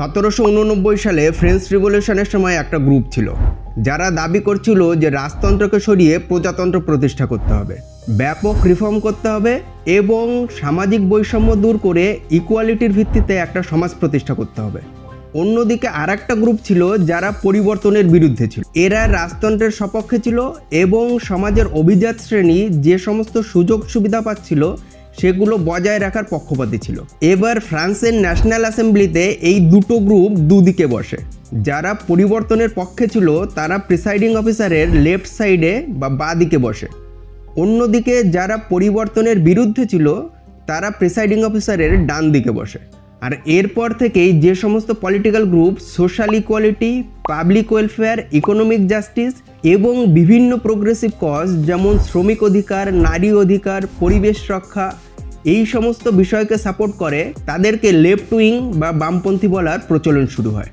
সতেরোশো উননব্বই সালে ফ্রেঞ্চ রিভলিউশনের সময় একটা গ্রুপ ছিল, যারা দাবি করছিল যে রাজতন্ত্রকে সরিয়ে প্রজাতন্ত্র প্রতিষ্ঠা করতে হবে, ব্যাপক রিফর্ম করতে হবে এবং সামাজিক বৈষম্য দূর করে ইকুয়ালিটির ভিত্তিতে একটা সমাজ প্রতিষ্ঠা করতে হবে। অন্যদিকে আর একটা গ্রুপ ছিল যারা পরিবর্তনের বিরুদ্ধে ছিল। এরা রাজতন্ত্রের সপক্ষে ছিল এবং সমাজের অভিজাত শ্রেণি যে সমস্ত সুযোগ সুবিধা পাচ্ছিল সেগুলো বজায় রাখার পক্ষপাতী ছিল। এবার ফ্রান্সের ন্যাশনাল অ্যাসেম্বলিতে এই দুটো গ্রুপ দুদিকে বসে। যারা পরিবর্তনের পক্ষে ছিল, তারা প্রিসাইডিং অফিসারের লেফট সাইডে বা বাঁ দিকে বসে। অন্যদিকে যারা পরিবর্তনের বিরুদ্ধে ছিল, তারা প্রিসাইডিং অফিসারের ডান দিকে বসে। আর এরপর থেকেই যে সমস্ত political group, social equality, public welfare, economic justice এবং বিভিন্ন প্রোগ্রেসিভ কজ, যেমন শ্রমিক অধিকার, নারী অধিকার, পরিবেশ রক্ষা এই সমস্ত বিষয়কে সাপোর্ট করে তাদেরকে লেফট উইং বা বামপন্থী বলার প্রচলন শুরু হয়।